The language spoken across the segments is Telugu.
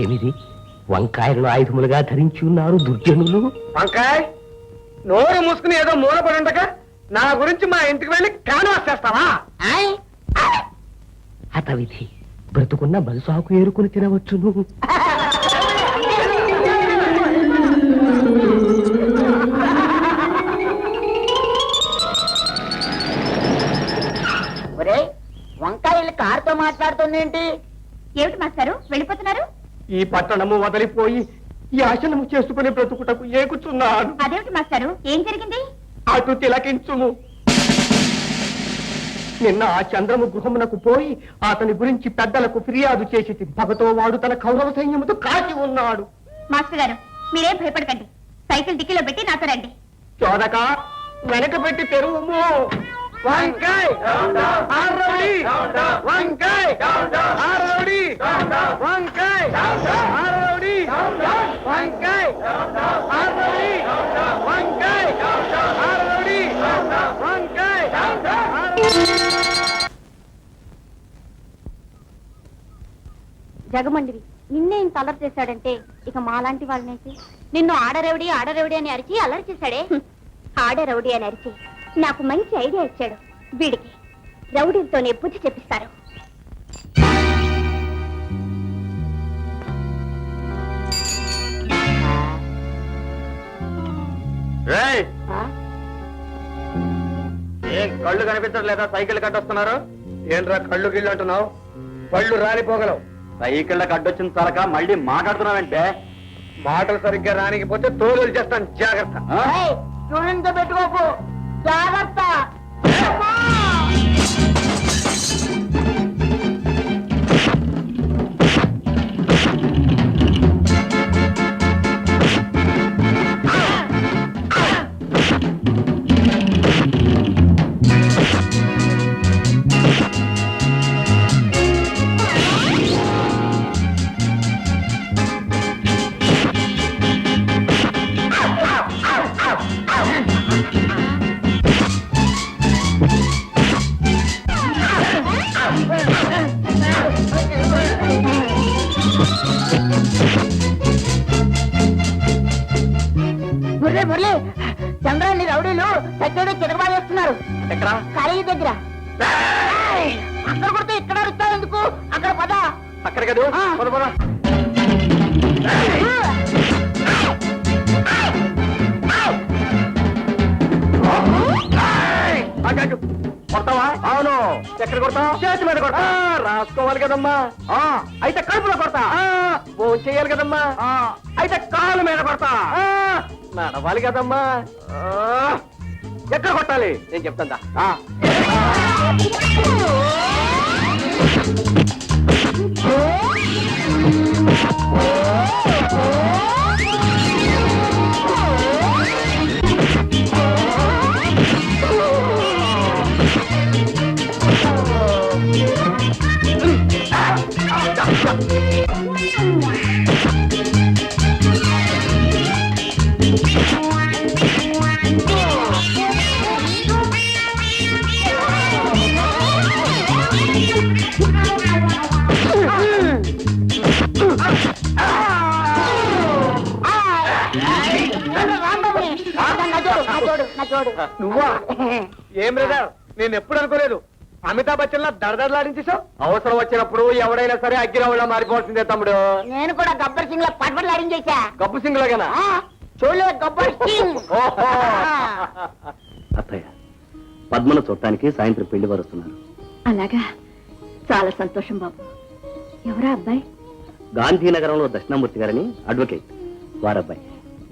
ఏమిది? వంకాయలను ఆయుధములుగా ధరించి ఉన్నారు దుర్జనులు? వంకాయ్? నోరు మూసుకుని ఏదో మూలపడి ఉండగా నా గురించి మా ఇంటికి వెళ్ళి కాను వచ్చేస్తావా హతవిధి బ్రతుకున్న బలుసాకు ఏరుకుని తినవచ్చును. ఒరే వంకాయలు కారుతో మాట్లాడుతుందేంటి? ఏమిటి మాస్టారు? వెళ్ళిపోతున్నారు? ఈ పట్టణము వదిలిపోయి ఈ ఆశనము చేసుకుని బ్రతుకుటకు ఏకుచున్నాను అదేమిటి మాస్టారు? ఏం జరిగింది? అటు తిలకించుము. నిన్న ఆ చంద్రము గృహమునకు పోయి అతని గురించి పెద్దలకు ఫిర్యాదు చేసి పగతో వాడు తన కౌరవ సైన్యముతో కాచి ఉన్నాడు. మాస్టర్ గారు మీరేం భయపడకండి. సైకిల్ డిక్కీలో పెట్టి నాతో రండి. చోదక వెనక పెట్టి తెరువుము. వంకాయ్! ఆరవడి వంకాయ్! ఆరవడి వంకాయ్! ఆరవడి వంకాయ్! ఆరవడి వంకాయ్! ఆరవడి వంకాయ్! జగమండివి నిన్నే ఇంత అల్లరి చేశాడంటే ఇక మాలాంటి వాళ్ళనేసి నిన్ను ఆడరవుడి ఆడరవుడి అని అరిచి అల్లరి చేశాడే? ఆడరవుడి అని అరిచి. నాకు మంచి ఐడియా ఇచ్చాడు. వీడికి రౌడీలతోనే బుద్ధి చెప్పిస్తారు. ఏం కళ్ళు కనిపించట్లేదా? సైకిల్ కట్టొస్తున్నారు? ఏంట్రా కళ్ళు గిళ్ళు అంటున్నావు? కళ్ళు రాలిపోగలవు. సైకిళ్ళ కడ్డొచ్చిన తరక మళ్ళీ మాట్లాడుతున్నావంటే? మాటలు సరిగ్గా రానికపోతే తోలు చేస్తాను. జాగ్రత్త. పెట్టుకోకు. జాగ్రత్త. మురళి మురళి. చంద్రాన్ని రౌడీలు తగ్గడు చిరబాదేస్తున్నారు ఎక్కడ? కాలేజీ దగ్గర! అక్కడ కొడితే ఇక్కడ అరుస్తావు ఎందుకు? అక్కడ పద. అక్కడ కదా. పద పద. కొడతావా? అవును. ఎక్కడ కొడతా చేతి మీద కొడతా. రాసుకోవాలి కదమ్మా. ఆ, అయితే కడుపులో కొడతా. ఫోన్ చేయాలి కదమ్మా. ఆ, అయితే కాలు మీద కొడతా. ఆ, నడవాలి కదమ్మా. ఎక్కడ కొట్టాలి? నేను చెప్తాను నువ్వా? ఏం లేదా నేను ఎప్పుడు అనుకోలేదు. అమితాబ్ బచ్చన్ లా దడదడలాడించేసావు అవసరం వచ్చినప్పుడు ఎవడైనా సరే అగ్గిరావులా మారిపోవాల్సిందే తమ్ముడు. నేను కూడా గబ్బర్ సింగ్లో పడపడలు అరించేశా గబ్బు సింగ్ లాగానా ఆ, చూడలే గబ్బర్ సింగ్. ఓహో. అత్తయ్య పద్మను చూడటానికి సాయంత్రం పెళ్ళి వారు వస్తున్నారు. అలాగా? చాలా సంతోషం బాబు. ఎవరా అబ్బాయి? గాంధీనగరంలో దక్షిణామూర్తి గారని అడ్వకేట్. వారబ్బాయి.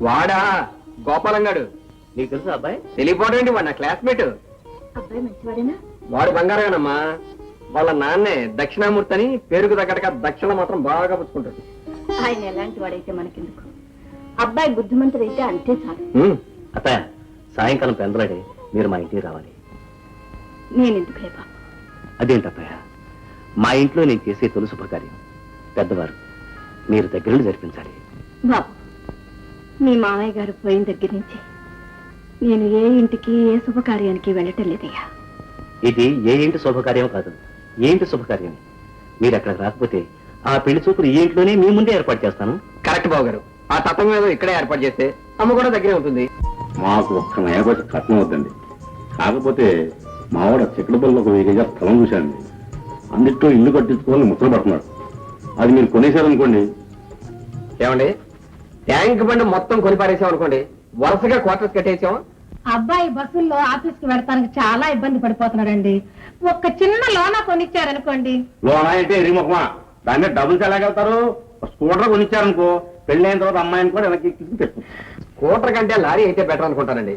వాడా? గోపాలం గాడు నీకు తెలుసా అబ్బాయి? తెలియపోవడం వాడు నా క్లాస్మేట్? అబ్బాయి మంచివాడేనా? వాడు బంగారమేనమ్మా వాళ్ళ నాన్నే దక్షిణామూర్తి అని పేరుకు తగ్గట్టుగా దక్షిణ మాత్రం బాగా పుచ్చుకుంటాడు. ఆయన ఎలాంటి వాడైతే మనకెందుకు? అబ్బాయి బుద్ధిమంతుడైతే అంతే చాలు. అత్తయ్య సాయంకాలం పెందలాడే మీరు మా ఇంటికి రావాలి. నేను ఎందుకు లేపా అదేంటి అత్తయ్య? మా ఇంట్లో నేను చేసే తొలి శుభకార్యం. పెద్దవారు మీరు దగ్గరుండి జరిపించాలి. బాబు మీ మామయ్య గారు పోయిన దగ్గర నుంచి నేను ఏ ఇంటికి ఏ శుభకార్యానికి వెళ్ళటం లేదయ్యా. ఇది ఏ ఇంటి శుభకార్యం కాదు. ఏ ఇంటి శుభకార్యం? మీరు అక్కడికి రాకపోతే ఆ పెళ్ళి చూపులు ఈ ఇంట్లోనే మీ ముందే ఏర్పాటు చేస్తాను. కరెక్ట్ బాబు గారు. ఆ తత్వం ఏదో ఇక్కడే ఏర్పాటు చేస్తే అమ్మ కూడా దగ్గరే ఉంటుంది. మాకు ఒక్క నయపతి కట్నం వద్దండి. కాకపోతే మావాడ చెట్ల బల్ల ఒక వెయ్యి స్థలం చూశానండి అందుట్లో ఇల్లు కట్టించుకోవాలని ముసలు పడుతున్నాడు. అది మీరు కొనేశారనుకోండి. ఏమండి? ట్యాంక్ బండి మొత్తం కొని పారేసాం అనుకోండి వరుసగా క్వార్టర్స్ కట్టేసాం అబ్బాయి బస్సుల్లో ఆఫీస్కి వెళ్తానికి చాలా ఇబ్బంది పడిపోతున్నాడండి. ఒక్క చిన్న లోన కొనిచ్చారనుకోండి. లోన అయితే ఎరిముఖమా? దాన్ని డబ్బులు ఎలాగెళ్తారు స్కూటర్ కొనిచ్చారనుకో పెళ్ళైన తర్వాత అమ్మాయిని కూడా వెనక్కి స్కూటర్ కంటే లారీ అయితే బెటర్ అనుకుంటానండి.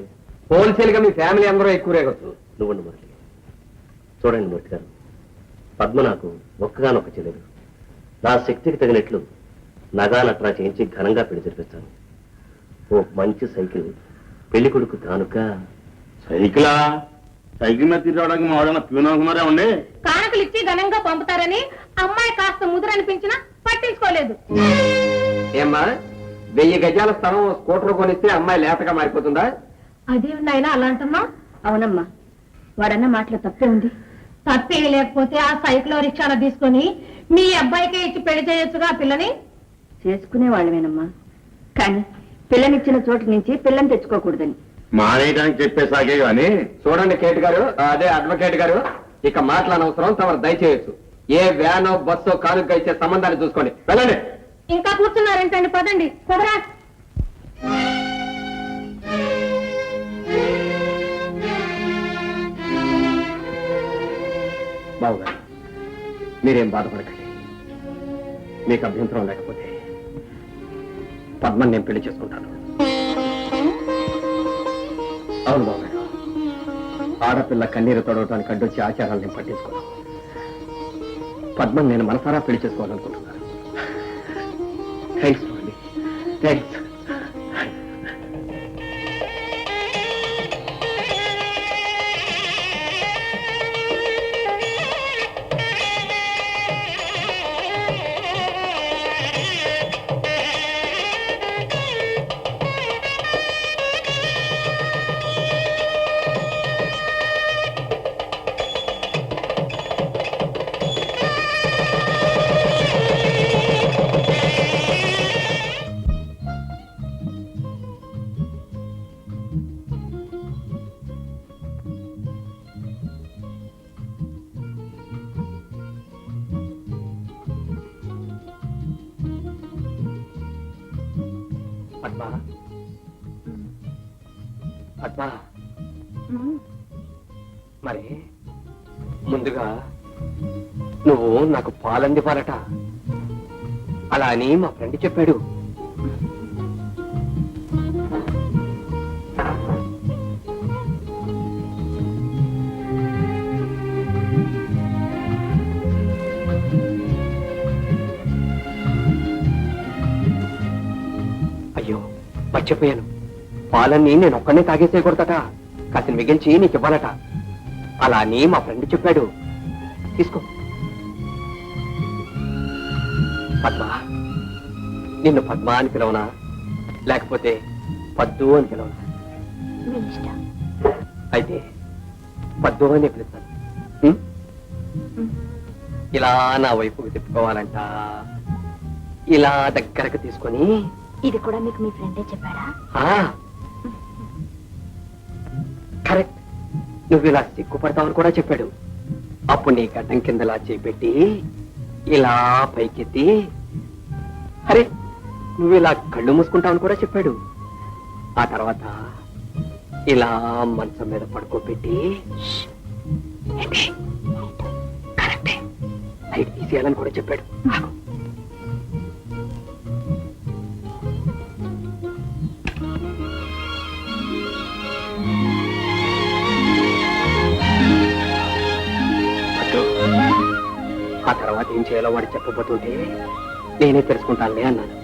హోల్సేల్గా మీ ఫ్యామిలీ అందరూ ఎక్కువ రేగొచ్చు నువ్వండి మురళి చూడండి మూర్తి గారు. పద్మ నాకు ఒక్కగానొక్క చెల్లెలు. నా శక్తికి తగినట్లు నగా నట్రా చేయించి ఘనంగా పెళ్ళి జరిపిస్తాను. ఓ మంచి సైకిల్. పెళ్ళి కొడుకు కానుక సైకిలా? సైకిల్ మీద తిరగడానికి మా వాడన ప్యూన్ అనుకున్నారే ఉండే? కానుకలు ఇచ్చి ఘనంగా పంపుతారని అమ్మాయి కాస్త ముదురనిపించినా పట్టించుకోలేదు. ఏమ్మా వెయ్యి గజాల స్థలం స్కూటర్ కొనిస్తే అమ్మాయి లేతగా మారిపోతుందా? అదేమిటైనా అలా అంటున్నావు అవునమ్మా. వాడన్న మాటలో తప్పే ఉంది. తప్పే లేకపోతే ఆ సైకిల్ రిక్షాలో తీసుకొని మీ అబ్బాయికే ఇచ్చి పెళ్ళి చేయొచ్చుగా పిల్లని? చేసుకునే వాళ్ళమేనమ్మా కానీ పిల్లనిచ్చిన చోటు నుంచి పిల్లని తెచ్చుకోకూడదని. మానేయడానికి చెప్పే సాగే గాని చూడండి కేట్ గారు అదే అడ్వకేట్ గారు ఇక మాట్లాడనవసరం తమరు దయచేయచ్చు. ఏ వ్యానో బస్సో కానుక ఇచ్చే సంబంధాన్ని చూసుకోండి. వెళ్ళండి. ఇంకా కూర్చున్నారేంటండి? పదండి. కుదరా బావుగారు మీరేం బాధపడకండి. మీకు అభ్యంతరం లేకపోతే పద్మని నేను పెళ్ళి చేసుకుంటాను. అవును బాబు ఆడపిల్ల కన్నీరు తొడవటానికి అడ్డొచ్చి ఆచారాలు నేను పట్టించుకున్నాను పద్మని నేను మనసారా పెళ్ళి చేసుకోవాలనుకుంటున్నాను. Thanks thanks Padma? పద్మ? మరి ముందుగా నువ్వు నాకు పాలంది అలా అని మా ఫ్రెండ్ చెప్పాడు. మర్చిపోయాను. పాలన్నీ నేను ఒక్కనే తాగేసేయకూడదట. కాసిన మిగిల్చి నీకు ఇవ్వాలట. అలా అని మా ఫ్రెండ్ చెప్పాడు. తీసుకో. పద్మ నిన్ను పద్మ అని పిలవనా? లేకపోతే పద్దు అని పిలవనా? అయితే పద్దు అని పిలుస్తాను? ఇలా నా వైపుకు తిప్పుకోవాలంట. ఇలా దగ్గరకు తీసుకొని ఇది కూడా మీకు మీ ఫ్రెండే చెప్పాడా? ఆ. కరెక్ట్. నువ్వు ఇలా సిగ్గుపడతావని కూడా చెప్పాడు. అప్పుడు నీ గడ్డం కిందలా చేపెట్టి ఇలా పైకెత్తి అరే నువ్వు ఇలా కళ్ళు మూసుకుంటావని కూడా చెప్పాడు. ఆ తర్వాత ఇలా మంచం మీద పడుకోబెట్టి "ష్, ఏంటి? కరెక్టే. లైట్ తీసేయాలని కూడా చెప్పాడు. ఏం చేయాలో వాడు చెప్పబోతుంటే నేనే తెలుసుకుంటానులే అన్నాను